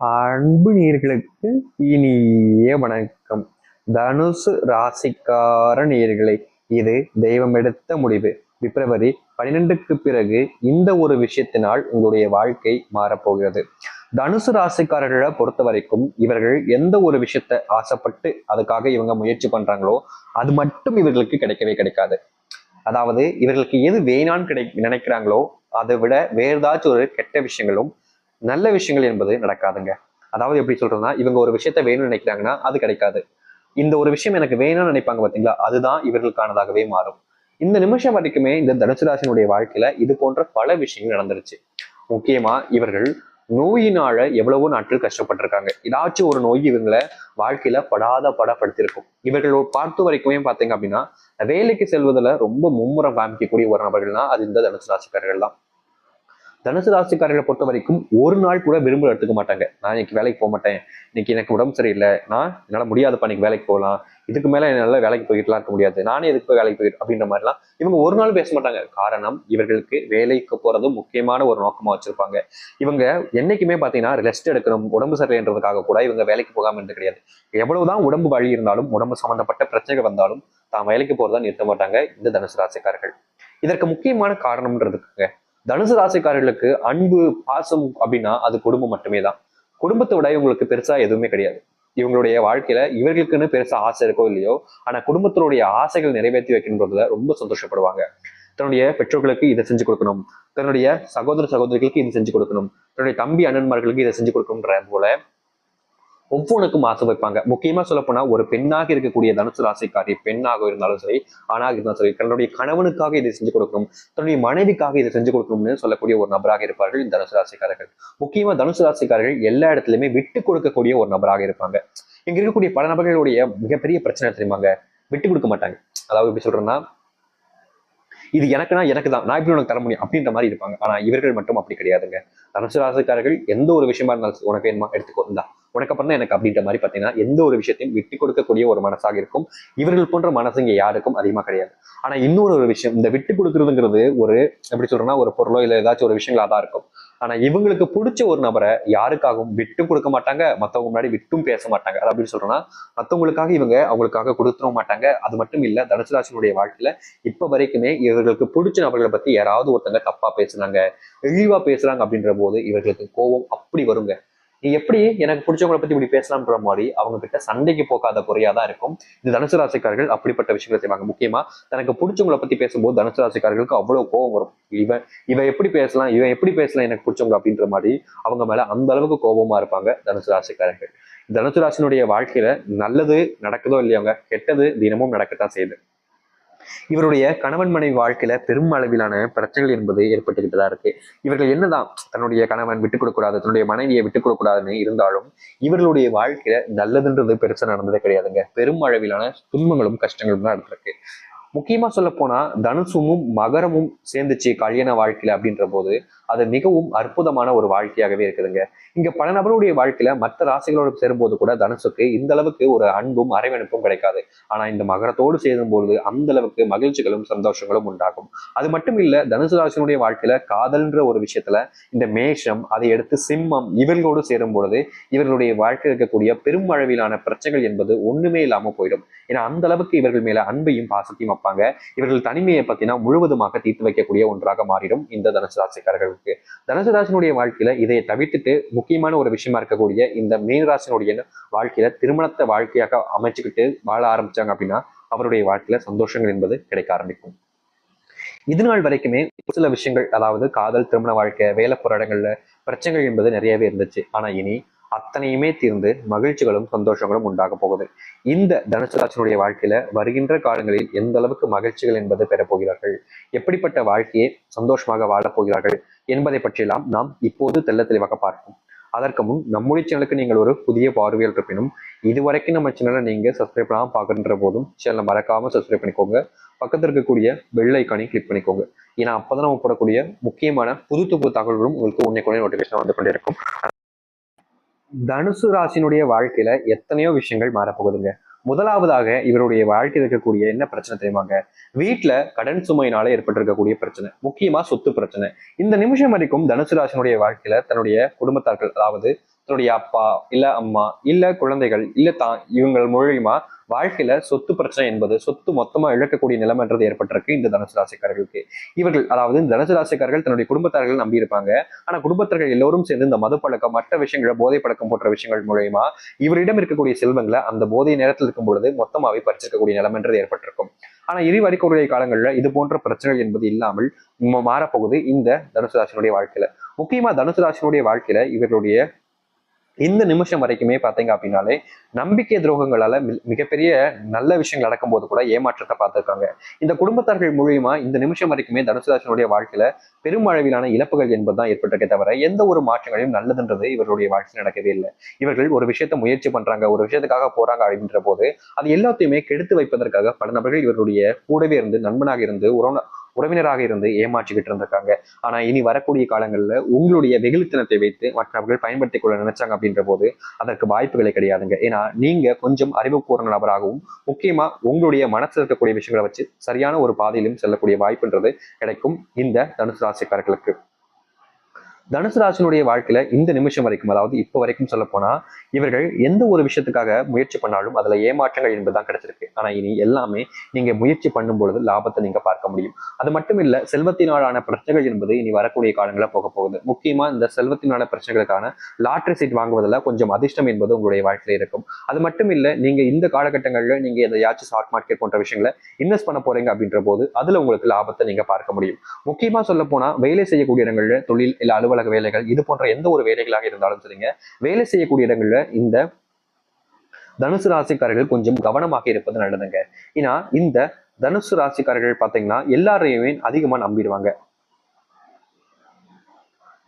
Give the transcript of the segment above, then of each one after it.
அன்பு நேர்களுக்கு இனிய வணக்கம். தனுசு ராசிக்கார நேர்களை இது தெய்வம் எடுத்த முடிவு. பிப்ரவரி பன்னிரெண்டுக்கு பிறகு இந்த ஒரு விஷயத்தினால் உங்களுடைய வாழ்க்கை மாறப்போகிறது. தனுசு ராசிக்காரர்களை பொறுத்த வரைக்கும் இவர்கள் எந்த ஒரு விஷயத்த ஆசைப்பட்டு அதுக்காக இவங்க முயற்சி பண்றாங்களோ அது மட்டும் இவர்களுக்கு கிடைக்கவே கிடைக்காது. அதாவது இவர்களுக்கு எது வேணான்னு கிடை நினைக்கிறாங்களோ அதை விட வேறு ஏதாச்சும் ஒரு கெட்ட விஷயங்களும் நல்ல விஷயங்கள் என்பது நடக்காதுங்க. அதாவது எப்படி சொல்றதுன்னா இவங்க ஒரு விஷயத்த வேணும்னு நினைக்கிறாங்கன்னா அது கிடைக்காது. இந்த ஒரு விஷயம் எனக்கு வேணும்னு நினைப்பாங்க பாத்தீங்களா அதுதான் இவர்களுக்கானதாகவே மாறும். இந்த நிமிஷம் வரைக்குமே இந்த தனுசு ராசினுடைய வாழ்க்கையில இது போன்ற பல விஷயங்கள் நடந்துருச்சு. முக்கியமா இவர்கள் நோயினால எவ்வளவோ நாட்கள் கஷ்டப்பட்டிருக்காங்க. ஏதாச்சும் ஒரு நோய் இவங்களை வாழ்க்கையில படாத படப்படுத்திருக்கும் இவர்கள் பார்த்த வரைக்குமே பாத்தீங்க அப்படின்னா வேலைக்கு செல்வதில் ரொம்ப மும்முரம் காமிக்கக்கூடிய ஒரு நபர்கள்னா அது இந்த தனுசு ராசிக்காரர்கள் தான் தனுசு ராசிக்காரர்களை பொறுத்த வரைக்கும் ஒரு நாள் கூட விரும்புல எடுத்துக்க மாட்டாங்க. நான் இன்னைக்கு வேலைக்கு போக மாட்டேன். இன்னைக்கு எனக்கு உடம்பு சரியில்லை. நான் என்னால முடியாதுப்பா இன்னைக்கு வேலைக்கு போகலாம். இதுக்கு மேல என்னால வேலைக்கு போயிட்டுலாம் இருக்க முடியாது. நானே எதுக்கு போய் வேலைக்கு போயிட்டு அப்படின்ற மாதிரிலாம் இவங்க ஒரு நாள் பேச மாட்டாங்க. காரணம் இவர்களுக்கு வேலைக்கு போகிறதும் முக்கியமான ஒரு நோக்கமா வச்சிருப்பாங்க. இவங்க என்னைக்குமே பாத்தீங்கன்னா ரெஸ்ட் எடுக்கணும் உடம்பு சரியில்லைன்றதுக்காக கூட இவங்க வேலைக்கு போகாம இருந்து கிடையாது. எவ்வளவுதான் உடம்பு வழி இருந்தாலும் உடம்பு சம்மந்தப்பட்ட பிரச்சனைகள் வந்தாலும் தான் வேலைக்கு போறதா நிறுத்த மாட்டாங்க இந்த தனுசு ராசிக்காரர்கள். இதற்கு முக்கியமான காரணம்ன்றதுக்குங்க தனுசு ராசிக்காரர்களுக்கு அன்பு பாசம் அப்படின்னா அது குடும்பம் மட்டுமே தான். குடும்பத்தை விட இவங்களுக்கு பெருசா எதுவுமே கிடையாது. இவங்களுடைய வாழ்க்கையில இவர்களுக்குன்னு பெருசா ஆசை இருக்கோ இல்லையோ ஆனா குடும்பத்தினுடைய ஆசைகள் நிறைவேற்றி வைக்கின்றதுல ரொம்ப சந்தோஷப்படுவாங்க. தன்னுடைய பெற்றோர்களுக்கு இதை செஞ்சு கொடுக்கணும். தன்னுடைய சகோதர சகோதரிகளுக்கு இதை செஞ்சு கொடுக்கணும். தன்னுடைய தம்பி அண்ணன்மார்களுக்கு இதை செஞ்சு கொடுக்கணும்ன்ற போல ஒவ்வொன்றுக்கும் ஆசை வைப்பாங்க. முக்கியமா சொல்ல போனா ஒரு பெண்ணாக இருக்கக்கூடிய தனுசு ராசிக்காரி பெண்ணாக இருந்தாலும் சரி ஆணாக இருந்தாலும் சரி தன்னுடைய கணவனுக்காக இதை செஞ்சு கொடுக்கணும் தன்னுடைய மனைவிக்காக இதை செஞ்சு கொடுக்கணும்னு சொல்லக்கூடிய ஒரு நபராக இருப்பார்கள் இந்த தனுசு ராசிக்காரர்கள். முக்கியமா தனுசு ராசிக்காரர்கள் எல்லா இடத்துலயுமே விட்டு கொடுக்கக்கூடிய ஒரு நபராக இருப்பாங்க. இங்க இருக்கக்கூடிய பல நபர்களுடைய மிகப்பெரிய பிரச்சனை தெரியுமாங்க? விட்டு கொடுக்க மாட்டாங்க. அதாவது எப்படி சொல்றேன்னா இது எனக்குனா எனக்கு தான் நான் எப்படி உனக்கு தர முடியும் அப்படின்ற மாதிரி இருப்பாங்க. ஆனா இவர்கள் மட்டும் அப்படி கிடையாதுங்க. தனுசு ராசிக்காரர்கள் எந்த ஒரு விஷயமா இருந்தாலும் உனக்கு வேணுமா? எடுத்துக்கோ இந்தா. உனக்கு அப்புறம் தான் எனக்கு அப்படின்ற மாதிரி பார்த்தீங்கன்னா எந்த ஒரு விஷயத்தையும் விட்டு கொடுக்கக்கூடிய ஒரு மனசாக இருக்கும். இவர்கள் போன்ற மனசு இங்க யாருக்கும் அதிகமா கிடையாது. ஆனா இன்னொரு ஒரு விஷயம் இந்த விட்டு கொடுக்குறதுங்கிறது ஒரு எப்படி சொல்றேன்னா ஒரு பொருளோ இல்லை ஏதாச்சும் ஒரு விஷயங்களா தான் இருக்கும். ஆனா இவங்களுக்கு பிடிச்ச ஒரு நபரை யாருக்காகவும் விட்டும் கொடுக்க மாட்டாங்க. மத்தவங்க முன்னாடி விட்டும் பேச மாட்டாங்க. அது அப்படின்னு சொல்றோம்னா மத்தவங்களுக்காக இவங்க அவங்களுக்காக கொடுத்துட மாட்டாங்க. அது மட்டும் இல்ல தனுசுராசினுடைய வாழ்க்கையில இப்ப வரைக்குமே இவர்களுக்கு பிடிச்ச நபர்களை பத்தி யாராவது ஒருத்தங்க தப்பா பேசுனாங்க இழிவா பேசுறாங்க அப்படின்ற போது இவர்களுக்கு கோபம் அப்படி வருங்க. நீ எப்படி எனக்கு பிடிச்சவங்களை பத்தி இப்படி பேசலாம்ன்ற மாதிரி அவங்க கிட்ட சண்டைக்கு போகாத குறையா தான் இருக்கும். இந்த தனுசு ராசிக்காரர்கள் அப்படிப்பட்ட விஷயங்களை செய்வாங்க. முக்கியமா தனக்கு பிடிச்சவங்களை பத்தி பேசும்போது தனுசு ராசிக்காரர்களுக்கு அவ்வளவு கோபம் வரும். இவன் இவன் எப்படி பேசலாம் இவன் எப்படி பேசலாம் எனக்கு பிடிச்சவங்க அப்படின்ற மாதிரி அவங்க மேல அந்த அளவுக்கு கோபமா இருப்பாங்க தனுசு ராசிக்காரர்கள். தனுசு ராசினுடைய வாழ்க்கையில நல்லது நடக்குதோ இல்லையாங்க கெட்டது தினமும் நடக்கத்தான் செய்யுது. இவருடைய கணவன் மனைவி வாழ்க்கையில பெரும் அளவிலான பிரச்சனைகள் என்பது ஏற்பட்டுக்கிட்டு தான் இருக்கு. இவர்கள் என்னதான் தன்னுடைய கணவன் விட்டுக் கொடுக்கூடாது தன்னுடைய மனைவியை விட்டுக் கொடுக்கூடாதுன்னு இருந்தாலும் இவர்களுடைய வாழ்க்கையில நல்லதுன்றது பெருசா நடந்ததே கிடையாதுங்க. பெரும் அளவிலான துன்பங்களும் கஷ்டங்களும் தான் நடந்திருக்கு. முக்கியமா சொல்ல போனா தனுசுமும் மகரமும் சேர்ந்துச்சு கல்யாண வாழ்க்கையில அப்படின்ற போது அது மிகவும் அற்புதமான ஒரு வாழ்க்கையாகவே இருக்குதுங்க. இங்க பல நபருடைய வாழ்க்கையில மற்ற ராசிகளோடு சேரும்போது கூட தனுசுக்கு இந்த அளவுக்கு ஒரு அன்பும் அரவணைப்பும் கிடைக்காது. ஆனா இந்த மகரத்தோடு பொழுது அந்த அளவுக்கு மகிழ்ச்சிகளும் சந்தோஷங்களும் உண்டாகும். அது மட்டும் இல்ல தனுசு ராசினுடைய வாழ்க்கையில காதல்ன்ற ஒரு விஷயத்துல இந்த மேஷம் அதை எடுத்து சிம்மம் இவர்களோடு சேரும் பொழுது இவர்களுடைய வாழ்க்கையில் இருக்கக்கூடிய பெரும் அளவிலான பிரச்சனைகள் என்பது ஒண்ணுமே இல்லாம போயிடும். ஏன்னா அந்த அளவுக்கு இவர்கள் மேல அன்பையும் பாசத்தையும் வைப்பாங்க. இவர்கள் தனிமையை பத்தினா முழுவதுமாக தீர்த்து வைக்கக்கூடிய ஒன்றாக மாறிடும் இந்த தனுசு இருக்கு. தனுசு ராசினுடைய வாழ்க்கையில இதை தவிர்த்துட்டு முக்கியமான ஒரு விஷயமா இருக்கக்கூடிய இந்த மீனராசினுடைய வாழ்க்கையில திருமணத்தை வாழ்க்கையாக அமைச்சுக்கிட்டு வாழ ஆரம்பிச்சாங்க அப்படின்னா அவருடைய வாழ்க்கையில சந்தோஷங்கள் என்பது கிடைக்க ஆரம்பிக்கும். இது நாள் வரைக்குமே ஒரு சில விஷயங்கள் அதாவது காதல் திருமண வாழ்க்கை வேலை போராட்டங்கள்ல பிரச்சனைகள் என்பது நிறையவே இருந்துச்சு. ஆனா இனி அத்தனையுமே தீர்ந்து மகிழ்ச்சிகளும் சந்தோஷங்களும் உண்டாக போகுது. இந்த தனுசுராசனுடைய வாழ்க்கையில வருகின்ற காலங்களில் எந்த அளவுக்கு மகிழ்ச்சிகள் என்பது பெறப்போகிறார்கள் எப்படிப்பட்ட வாழ்க்கையை சந்தோஷமாக வாழப் போகிறார்கள் என்பதை பற்றியெல்லாம் நாம் இப்போது தெல்ல தெளிவாக பார்ப்போம். அதற்கு முன் நம்முடைய சேனலுக்கு நீங்கள் ஒரு புதிய பார்வையில் இருப்பினும் இதுவரைக்கும் நம்ம சேனலை நீங்க சப்ஸ்கிரைப் பண்ணாமல் பார்க்குற போதும் சேனலை மறக்காம சப்ஸ்கிரைப் பண்ணிக்கோங்க. பக்கத்தில் இருக்கக்கூடிய பெல் ஐக்கானையும் கிளிக் பண்ணிக்கோங்க. ஏன்னா அப்பதான் நம்ம போடக்கூடிய முக்கியமான புது புது தகவல்களும் உங்களுக்கு உன்னை நோட்டிஃபிகேஷன் வந்து கொண்டே இருக்கும். தனுசு ராசினுடைய வாழ்க்கையில எத்தனையோ விஷயங்கள் மாறப்போகுதுங்க. முதலாவதாக இவருடைய வாழ்க்கையில் இருக்கக்கூடிய என்ன பிரச்சனை தெரியுமாங்க? வீட்டுல கடன் சுமையினால ஏற்பட்டிருக்கக்கூடிய பிரச்சனை முக்கியமா சொத்து பிரச்சனை. இந்த நிமிஷம் வரைக்கும் தனுசு ராசினுடைய வாழ்க்கையில தன்னுடைய குடும்பத்தார்கள் அதாவது தன்னுடைய அப்பா இல்ல அம்மா இல்ல குழந்தைகள் இல்ல தான் இவங்கள் மூலியமா வாழ்க்கையில சொத்து பிரச்சனை என்பது சொத்து மொத்தமா இழக்கக்கூடிய நிலைமைன்றது ஏற்பட்டிருக்கு இந்த தனுசு ராசிக்காரர்களுக்கு. இவர்கள் அதாவது இந்த தனுசு ராசிக்காரர்கள் தன்னுடைய குடும்பத்தார்கள் நம்பி இருப்பாங்க. ஆனா குடும்பத்தார்கள் எல்லோரும் சேர்ந்து இந்த மது பழக்கம் மற்ற விஷயங்களை போதை பழக்கம் போன்ற விஷயங்கள் மூலயமா இவரிடம் இருக்கக்கூடிய செல்வங்களை அந்த போதை நேரத்தில் இருக்கும் பொழுது மொத்தமாவே பறிச்சிருக்கக்கூடிய நிலைமைன்றது ஏற்பட்டிருக்கும். ஆனா இரு காலங்களில் காலங்கள்ல இது போன்ற பிரச்சனைகள் என்பது இல்லாமல் மாறப்போகுது இந்த தனுசு ராசினுடைய வாழ்க்கையில. முக்கியமா தனுசு ராசினுடைய வாழ்க்கையில இவர்களுடைய இந்த நிமிஷம் வரைக்குமே பார்த்தீங்க அப்படின்னாலே நம்பிக்கை துரோகங்களால மிகப்பெரிய நல்ல விஷயங்கள் நடக்கும் போது கூட ஏமாற்றத்தை பார்த்திருக்காங்க. இந்த குடும்பத்தார்கள் மூலியமா இந்த நிமிஷம் வரைக்குமே தனுசுராசனுடைய வாழ்க்கையில பெருமளவிலான இழப்புகள் என்பதுதான் ஏற்பட்டிருக்கே தவிர எந்த ஒரு மாற்றங்களையும் நல்லதுன்றது இவர்களுடைய வாழ்க்கையில் நடக்கவே இல்லை. இவர்கள் ஒரு விஷயத்த முயற்சி பண்றாங்க ஒரு விஷயத்துக்காக போறாங்க அப்படின்ற போது அது எல்லாத்தையுமே கெடுத்து வைப்பதற்காக பல நபர்கள் இவர்களுடைய கூடவே இருந்து நண்பனாக இருந்து உறவு உறவினராக இருந்து ஏமாற்றிக்கிட்டு இருந்திருக்காங்க. ஆனா இனி வரக்கூடிய காலங்களில் உங்களுடைய வெகுளித்தனத்தை வைத்து மற்றவர்கள் பயன்படுத்திக் கொள்ள நினைச்சாங்க அப்படின்ற போது அதற்கு வாய்ப்புகளே கிடையாதுங்க. ஏன்னா நீங்க கொஞ்சம் அறிவுபூர்வ நபராகவும் முக்கியமா உங்களுடைய மனசு இருக்கக்கூடிய விஷயங்களை வச்சு சரியான ஒரு பாதையிலும் செல்லக்கூடிய வாய்ப்புன்றது கிடைக்கும் இந்த தனுசு ராசிக்காரர்களுக்கு. தனுசு ராசினுடைய வாழ்க்கையில இந்த நிமிஷம் வரைக்கும் அதாவது இப்போ வரைக்கும் சொல்ல போனா இவர்கள் எந்த ஒரு விஷயத்துக்காக முயற்சி பண்ணாலும் அதுல ஏமாற்றங்கள் என்பதுதான் கிடைச்சிருக்கு. ஆனா இனி எல்லாமே நீங்க முயற்சி பண்ணும் பொழுது லாபத்தை நீங்க பார்க்க முடியும். அது மட்டும் இல்ல செல்வத்தினாலான பிரச்சனைகள் என்பது இனி வரக்கூடிய காலங்களில் போக போகுது. முக்கியமா இந்த செல்வத்தினால பிரச்சனைகளுக்கான லாட்ரி சீட் வாங்குவதில் கொஞ்சம் அதிர்ஷ்டம் என்பது உங்களுடைய வாழ்க்கையில இருக்கும். அது மட்டும் இல்ல நீங்க இந்த காலகட்டங்கள்ல நீங்க எதையாச்சும் ஸ்டாக் மார்க்கெட் போன்ற விஷயங்களை இன்வெஸ்ட் பண்ண போறீங்க அப்படின்ற போது அதுல உங்களுக்கு லாபத்தை நீங்க பார்க்க முடியும். முக்கியமா சொல்ல போனா வேலை செய்யக்கூடிய இடங்கள்ல தொழில் இல்ல அலுவலக அலுவலக வேலைகள் இது போன்ற எந்த ஒரு வேலைகளாக இருந்தாலும் சரிங்க வேலை செய்யக்கூடிய இடங்கள்ல இந்த தனுசு ராசிக்காரர்கள் கொஞ்சம் கவனமாக இருப்பது நல்லதுங்க. ஏன்னா இந்த தனுசு ராசிக்காரர்கள் பார்த்தீங்கன்னா எல்லாரையுமே அதிகமாக நம்பிடுவாங்க.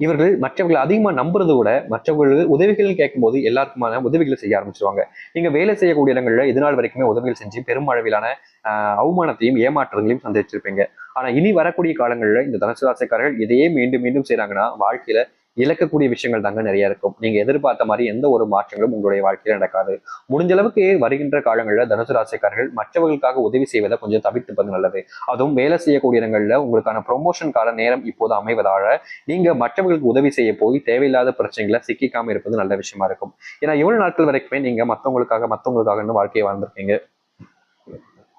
இவர்கள் மற்றவர்களை அதிகமாக நம்புறதை விட மற்றவர்கள் உதவிகள் கேட்கும்போது எல்லாருக்குமான உதவிகளை செய்ய ஆரம்பிச்சிருவாங்க. நீங்கள் வேலை செய்யக்கூடிய இடங்களில் இது நாள் வரைக்குமே உதவிகள் செஞ்சு பெருமளவிலான ஆஹ், அவமானத்தையும் ஏமாற்றங்களையும் சந்திச்சிருப்பீங்க. ஆனா இனி வரக்கூடிய காலங்கள்ல இந்த தனுசு ராசிக்காரர்கள் இதையே மீண்டும் மீண்டும் செய்றாங்கன்னா வாழ்க்கையில இழக்கக்கூடிய விஷயங்கள் தாங்க நிறைய இருக்கும். நீங்க எதிர்பார்த்த மாதிரி எந்த ஒரு மாற்றங்களும் உங்களுடைய வாழ்க்கையில நடக்காது. முடிஞ்ச அளவுக்கு வருகின்ற காலங்களில் தனுசு ராசிக்காரர்கள் மற்றவர்களுக்காக உதவி செய்வதை கொஞ்சம் தவிர்த்துப்பது நல்லது. அதுவும் வேலை செய்யக்கூடிய இடங்கள்ல உங்களுக்கான ப்ரொமோஷனுக்கான நேரம் இப்போது அமைவதால நீங்க மற்றவர்களுக்கு உதவி செய்ய போய் தேவையில்லாத பிரச்சனைகளை சிக்கிக்காம இருப்பது நல்ல விஷயமா இருக்கும். ஏன்னா இவ்வளவு நாட்கள் வரைக்குமே நீங்க மத்தவங்களுக்காக மத்தவங்களுக்காக வாழ்க்கையை வாழ்ந்திருக்கீங்க.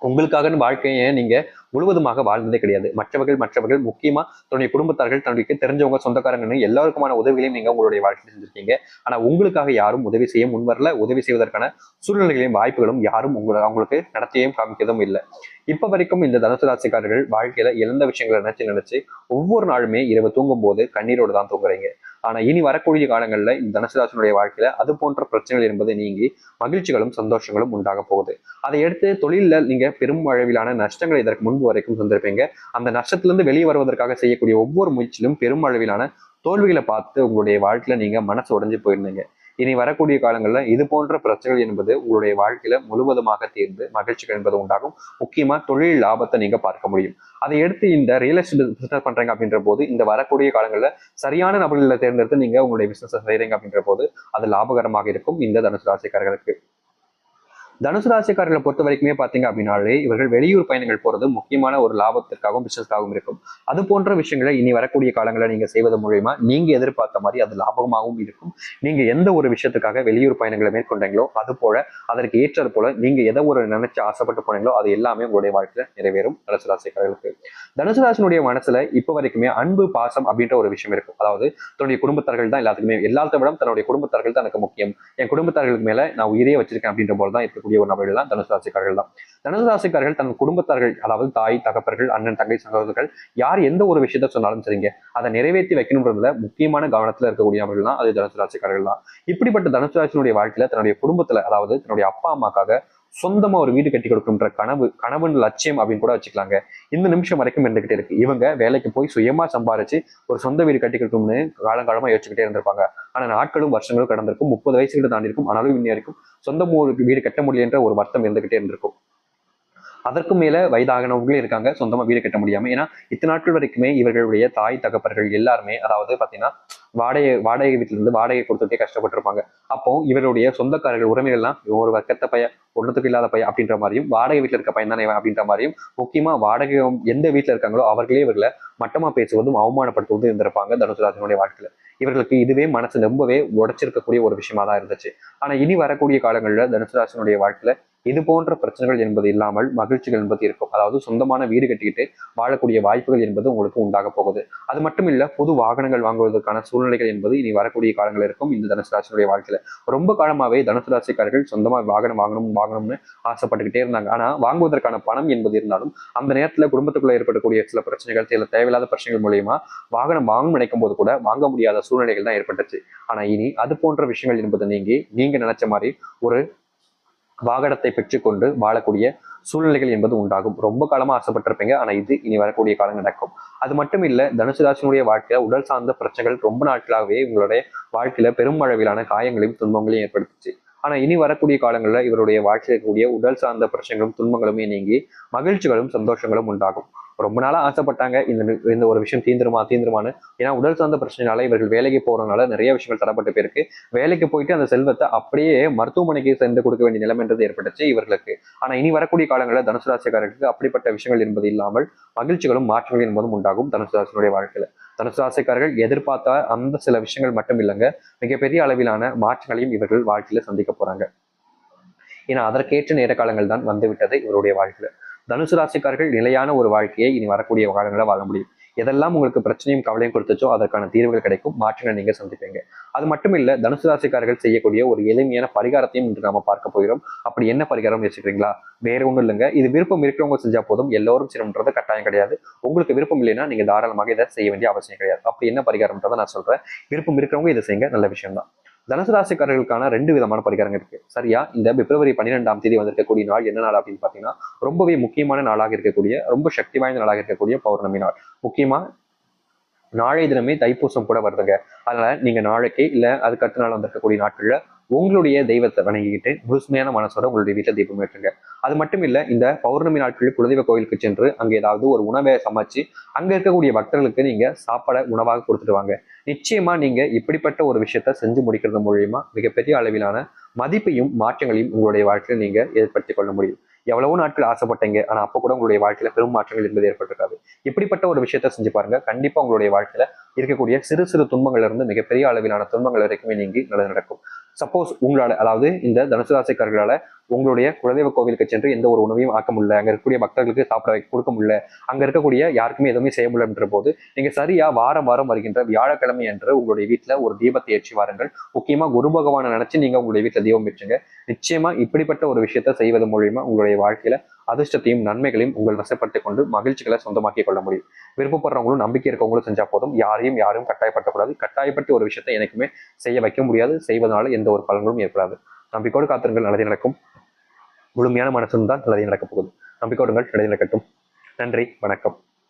உங்களுக்காக வாழ்க்கையை நீங்க முழுவதுமாக வாழ்ந்ததே கிடையாது. மற்றவர்கள் மற்றவர்கள் முக்கியமா தன்னுடைய குடும்பத்தார்கள் தன்னுடைய தெரிஞ்சவங்க சொந்தக்காரங்கன்னு எல்லாருக்குமான உதவிகளையும் நீங்க உங்களுடைய வாழ்க்கையில் செஞ்சிருக்கீங்க. ஆனா உங்களுக்காக யாரும் உதவி செய்ய முன்வரல. உதவி செய்வதற்கான சூழ்நிலைகளையும் வாய்ப்புகளும் யாரும் உங்களை அவங்களுக்கு நடத்தியும் காமிக்கதும் இல்லை. இப்ப வரைக்கும் இந்த தனுசு ராசிக்காரர்கள் வாழ்க்கையில இழந்த விஷயங்களை நினைச்சு நினைச்சு ஒவ்வொரு நாளுமே இரவு தூங்கும் போது கண்ணீரோடு தான் தூங்குறீங்க. ஆனா இனி வரக்கூடிய காலங்கள்ல இந்த தனுசு ராசினுடைய வாழ்க்கையில அது போன்ற பிரச்சனைகள் என்பது நீங்கி மகிழ்ச்சிகளும் சந்தோஷங்களும் உண்டாக போகுது. அதை எடுத்து தொழிலில் நீங்க பெரும் அளவிலான நஷ்டங்களை இதற்கு முன்பு வரைக்கும் சந்திருப்பீங்க அந்த நஷ்டத்திலிருந்து வெளியே வருவதற்காக செய்யக்கூடிய ஒவ்வொரு முயற்சியிலும் பெரும் அளவிலான தோல்விகளை பார்த்து உங்களுடைய வாழ்க்கையில நீங்க மனசு உடைஞ்சு போயிருந்தீங்க. இனி வரக்கூடிய காலங்களில் இது போன்ற பிரச்சனைகள் என்பது உங்களுடைய வாழ்க்கையில முழுவதுமாக தீர்ந்து மகிழ்ச்சிகள் என்பது உண்டாகும். முக்கியமா தொழில் லாபத்தை நீங்க பார்க்க முடியும். அதை எடுத்து இந்த ரியல் எஸ்டேட் பிசினஸ் பண்றீங்க அப்படின்ற போது இந்த வரக்கூடிய காலங்களில் சரியான நபர்களை தேர்ந்தெடுத்து நீங்க உங்களுடைய பிசினஸ் செய்றீங்க அப்படின்ற போது அது லாபகரமாக இருக்கும். இந்த தனுசு ராசிக்காரர்களுக்கு. தனுசு ராசிக்காரர்களை பொறுத்த வரைக்குமே பாத்தீங்க அப்படின்னாலே இவர்கள் வெளியூர் பயணங்கள் போறது முக்கியமான ஒரு லாபத்திற்காகவும் பிசினஸ்க்காகவும் இருக்கும். அது போன்ற விஷயங்களை இனி வரக்கூடிய காலங்களில் நீங்க செய்வது மூலயமா நீங்க எதிர்பார்த்த மாதிரி அது லாபமாகவும் இருக்கும். நீங்க எந்த ஒரு விஷயத்துக்காக வெளியூர் பயணங்களை மேற்கொண்டீங்களோ அது போல அதற்கு ஏற்றது போல நீங்க எதை ஒரு நினைச்சு ஆசைப்பட்டு போனீங்களோ அது எல்லாமே உங்களுடைய வாழ்க்கையில் நிறைவேறும் தனுசு ராசிக்காரர்களுக்கு. தனுசு ராசினுடைய மனசுல இப்ப வரைக்குமே அன்பு பாசம் அப்படின்ற ஒரு விஷயம் இருக்கும். அதாவது தன்னுடைய குடும்பத்தார்கள் தான் எல்லாத்துக்குமே எல்லாத்த விட தன்னுடைய குடும்பத்தார்கள் தான் எனக்கு முக்கியம். என் குடும்பத்தார்களுக்கு மேல நான் உயிரே வச்சிருக்கேன் அப்படின்ற போல தான் இருக்கக்கூடிய ஒரு நபர்கள் தான் தனுசு ராசிக்காரர்கள் தான். தனுசு ராசிக்காரர்கள் தன் குடும்பத்தார்கள் அதாவது தாய் தகப்பர்கள் அண்ணன் தங்கை சகோதரர்கள் யார் எந்த ஒரு விஷயத்த சொன்னாலும் சரிங்க. அதை நிறைவேற்றி வைக்கணுன்றதுல முக்கியமான கவனத்துல இருக்கக்கூடிய நபர்கள் தான் அது தனுசு ராசிக்காரர்கள் தான். இப்படிப்பட்ட தனுசு ராசினுடைய வாழ்க்கையில தன்னுடைய குடும்பத்துல அதாவது தன்னுடைய அப்பா அம்மாக்காக சொந்தமா ஒரு வீடு கட்டி கொடுக்குன்ற கனவு கனவுன் லட்சியம் அப்படின்னு கூட வச்சுக்கலாங்க. இந்த நிமிஷம் வரைக்கும் இருந்துகிட்டே இருக்கு. இவங்க வேலைக்கு போய் சுயமா சம்பாரிச்சு ஒரு சொந்த வீடு கட்டி கொடுக்கணும்னு காலங்காலமா யோசிச்சுக்கிட்டே இருந்திருப்பாங்க. ஆனா நாட்களும் வருஷங்களும் கடந்திருக்கும். முப்பது வயசுகிட்ட தாண்டிருக்கும் தாண்டி இருக்கும் ஆனாலும் இன்னும் வரைக்கும் சொந்த ஒரு வீடு கட்ட முடியன்ற ஒரு வருத்தம் இருந்துகிட்டே இருந்திருக்கும். அதற்கும் மேல வயதாகனவங்களே இருக்காங்க. சொந்தமா வீடு கட்ட முடியாம. ஏன்னா இத்தனை நாட்கள் வரைக்குமே இவர்களுடைய தாய் தகப்பர்கள் எல்லாருமே அதாவது பாத்தீங்கன்னா வாடகை வாடகை வீட்டுல இருந்து வாடகை கொடுத்துட்டே கஷ்டப்பட்டிருப்பாங்க. அப்போ இவருடைய சொந்தக்காரர்கள் உறவினர்கள்லாம் இவன் ஒரு வர்க்கத்த பையன் ஒன்றத்துக்கு இல்லாத பையன் அப்படின்ற மாதிரியும் வாடகை வீட்டுல இருக்க பையன் தானே அப்படின்ற மாதிரியும் முக்கியமா வாடகை எந்த வீட்டுல இருக்காங்களோ அவர்களே இவர்களை மட்டமா பேசுவதும் அவமானப்படுத்துவதும் இருந்திருப்பாங்க தனுசுராஜனுடைய வாழ்க்கையில். வாழ்க்கையில இவர்களுக்கு இதுவே மனசு ரொம்பவே உடைச்சிருக்கக்கூடிய ஒரு விஷயமா தான் இருந்துச்சு. ஆனா இனி வரக்கூடிய காலங்களில் தனுசுராஜனுடைய வாழ்க்கையில் வாழ்க்கையில இது போன்ற பிரச்சனைகள் என்பது இல்லாமல் மகிழ்ச்சிகள் என்பது இருக்கும். அதாவது சொந்தமான வீடு கட்டிக்கிட்டு வாழக்கூடிய வாய்ப்புகள் என்பது உங்களுக்கு உண்டாக போகுது. அது மட்டும் இல்ல புது வாகனங்கள் வாங்குவதற்கான சூழ்நிலைகள் என்பது இனி வரக்கூடிய காலங்கள் இருக்கும். இந்த தனுசு ராசினுடைய வாழ்க்கையில ரொம்ப காலமாவே தனுசு ராசிக்காரர்கள் சொந்தமா வாகனம் வாங்கணும் வாங்கணும்னு ஆசைப்பட்டுக்கிட்டே இருந்தாங்க. ஆனா வாங்குவதற்கான பணம் என்பது இருந்தாலும் அந்த நேரத்துல குடும்பத்துக்குள்ள ஏற்படக்கூடிய சில பிரச்சனைகள் சில தேவையில்லாத பிரச்சனைகள் மூலியமா வாகனம் வாங்கணும் நினைக்கும் போது கூட வாங்க முடியாத சூழ்நிலைகள் தான் ஏற்பட்டுச்சு. ஆனா இனி அது போன்ற விஷயங்கள் என்பது நீங்கி நீங்க நினைச்ச மாதிரி ஒரு வாகனத்தை பெற்றுக்கொண்டு வாழக்கூடிய சூழ்நிலைகள் என்பது உண்டாகும். ரொம்ப காலமா ஆசைப்பட்டிருப்பீங்க. ஆனா இது இனி வரக்கூடிய காலம் நடக்கும். அது மட்டும் இல்ல தனுசு ராசினுடைய வாழ்க்கையில உடல் சார்ந்த பிரச்சனைகள் ரொம்ப நாட்களாகவே உங்களுடைய வாழ்க்கையில பெருமளவிலான காயங்களையும் துன்பங்களையும் ஏற்படுத்துச்சு. ஆனா இனி வரக்கூடிய காலங்களில் இவருடைய வாழ்க்கையில் இருக்கக்கூடிய உடல் சார்ந்த பிரச்சனைகளும் துன்பங்களுமே நீங்கி மகிழ்ச்சிகளும் சந்தோஷங்களும் உண்டாகும். ரொம்ப நாளாக ஆசைப்பட்டாங்க இந்த இந்த ஒரு விஷயம் தீந்துருமா தீந்துருமான்னு. ஏன்னா உடல் சார்ந்த பிரச்சனைனால இவர்கள் வேலைக்கு போகிறனால நிறைய விஷயங்கள் தரப்பட்டு போயிருக்கு. வேலைக்கு போயிட்டு அந்த செல்வத்தை அப்படியே மருத்துவமனைக்கு சென்று கொடுக்க வேண்டிய நிலைமைன்றது ஏற்பட்டுச்சு இவர்களுக்கு. ஆனால் இனி வரக்கூடிய காலங்களில் தனுசு ராசிக்காரர்களுக்கு அப்படிப்பட்ட விஷயங்கள் என்பது இல்லாமல் மகிழ்ச்சிகளும் மாற்றங்கள் என்பதும் உண்டாகும் தனுசு ராசினுடைய தனுசுராசிக்காரர்கள் தனுசு ராசிக்காரர்கள் எதிர்பார்த்த அந்த சில விஷயங்கள் மட்டும் இல்லைங்க மிகப்பெரிய அளவிலான மாற்றங்களையும் இவர்கள் வாழ்க்கையில சந்திக்க போறாங்க. ஏன்னா அதற்கேற்ற நேர காலங்கள் தான் வந்துவிட்டது இவருடைய வாழ்க்கையில. தனுசு ராசிக்காரர்கள் நிலையான ஒரு வாழ்க்கையை இனி வரக்கூடிய காலங்களில் வாழ முடியும். எதெல்லாம் உங்களுக்கு பிரச்சனையும் கவலையும் கொடுத்துச்சோ அதற்கான தீர்வுகள் கிடைக்கும். மாற்றங்களை நீங்க சந்திப்பீங்க. அது மட்டும் இல்ல தனுசு ராசிக்காரர்கள் செய்யக்கூடிய ஒரு எளிமையான பரிகாரத்தையும் இன்று நாம பார்க்க போகிறோம். அப்படி என்ன பரிகாரம் வச்சுக்கிறீங்களா வேற ஒன்றும் இல்லைங்க. இது விருப்பம் இருக்கிறவங்க செஞ்சா போதும். எல்லோரும் செய்யணுன்றது கட்டாயம் கிடையாது. உங்களுக்கு விருப்பம் இல்லைன்னா நீங்க தாராளமாக இதை செய்ய வேண்டிய அவசியம் கிடையாது. அப்படி என்ன பரிகாரம்ன்றதை நான் சொல்றேன். விருப்பம் இருக்கிறவங்க இதை செய்யுங்க. நல்ல விஷயம் தான் தனுசு ராசிக்காரர்களுக்கான ரெண்டு விதமான பரிகாரங்கள் இருக்கு. சரியா? இந்த பிப்ரவரி பன்னிரெண்டாம் தேதி வந்திருக்கக்கூடிய நாள் என்ன நாள் அப்படின்னு பாத்தீங்கன்னா ரொம்பவே முக்கியமான நாளாக இருக்கக்கூடிய ரொம்ப சக்தி வாய்ந்த நாளாக இருக்கக்கூடிய பௌர்ணமி நாள். முக்கியமா நாளை தினமே தைப்பூசம் கூட வருதுங்க. அதனால நீங்க நாளைக்கு இல்ல அதுக்கு அடுத்த நாள் வந்திருக்கக்கூடிய நாட்கள்ல உங்களுடைய தெய்வத்தை வணங்கிக்கிட்டு முழுமையான மனசோட உங்களுடைய வீட்டில் தீபம் ஏற்றுங்க. அது மட்டும் இல்ல இந்த பௌர்ணமி நாட்களில் குலதெய்வ கோயிலுக்கு சென்று அங்க ஏதாவது ஒரு உணவை சமைச்சு அங்க இருக்கக்கூடிய பக்தர்களுக்கு நீங்க சாப்பாடை உணவாக கொடுத்துட்டு வாங்க. நிச்சயமா நீங்க இப்படிப்பட்ட ஒரு விஷயத்த செஞ்சு முடிக்கிறது மூலியமா மிகப்பெரிய அளவிலான மதிப்பையும் மாற்றங்களையும் உங்களுடைய வாழ்க்கையில் நீங்க ஏற்படுத்திக் கொள்ள முடியும். எவ்வளவோ நாட்கள் ஆசைப்பட்டீங்க ஆனா அப்ப கூட உங்களுடைய வாழ்க்கையில பெரும் மாற்றங்கள் என்பது ஏற்பட்டிருக்காது. இப்படிப்பட்ட ஒரு விஷயத்த செஞ்சு பாருங்க கண்டிப்பா உங்களுடைய வாழ்க்கையில இருக்கக்கூடிய சிறு சிறு துன்பங்கள்ல இருந்து மிகப்பெரிய அளவிலான துன்பங்கள் வரைக்குமே நீங்கி நல்லது நடக்கும். சப்போஸ் உங்களால அதாவது இந்த தனுசு ராசிக்காரர்களால உங்களுடைய குலதெய்வ கோவிலுக்கு சென்று எந்த ஒரு உணவையும் ஆக்க முடியல. அங்க இருக்கக்கூடிய பக்தர்களுக்கு சாப்பிட கொடுக்க முடியல. அங்க இருக்கக்கூடிய யாருக்குமே எதுவுமே செய்ய முடியலன்ற போது நீங்க சரியா வாரம் வாரம் வருகின்ற வியாழக்கிழமை என்று உங்களுடைய வீட்டுல ஒரு தீபத்தை ஏற்றி வாருங்கள். முக்கியமா குரு பகவானை நினைச்சு நீங்க உங்களுடைய வீட்டுல தீபம் ஏற்றுங்க. நிச்சயமா இப்படிப்பட்ட ஒரு விஷயத்த செய்வது மூலியமா உங்களுடைய வாழ்க்கையில அதிர்ஷ்டத்தையும் நன்மைகளையும் உங்கள் வசப்படுத்திக் கொண்டு மகிழ்ச்சிகளை சொந்தமாக்கி கொள்ள முடியும். விருப்பப்படுறவங்களும் நம்பிக்கை இருக்கவங்களும் செஞ்சா போதும். யாரையும் யாரும் கட்டாயப்படுத்தக்கூடாது கட்டாயப்பட்டு ஒரு விஷயத்தை எனக்குமே செய்ய வைக்க முடியாது. செய்வதனால எந்த ஒரு பலன்களும் ஏற்படாது. நம்பிக்கோடு காத்திருங்கள் நல்லதே நடக்கும். முழுமையான மனசும் தான் நல்லதே நடக்கப் போகுது. நம்பிக்கோடுங்கள் நல்லதே நடக்கட்டும். நன்றி வணக்கம்.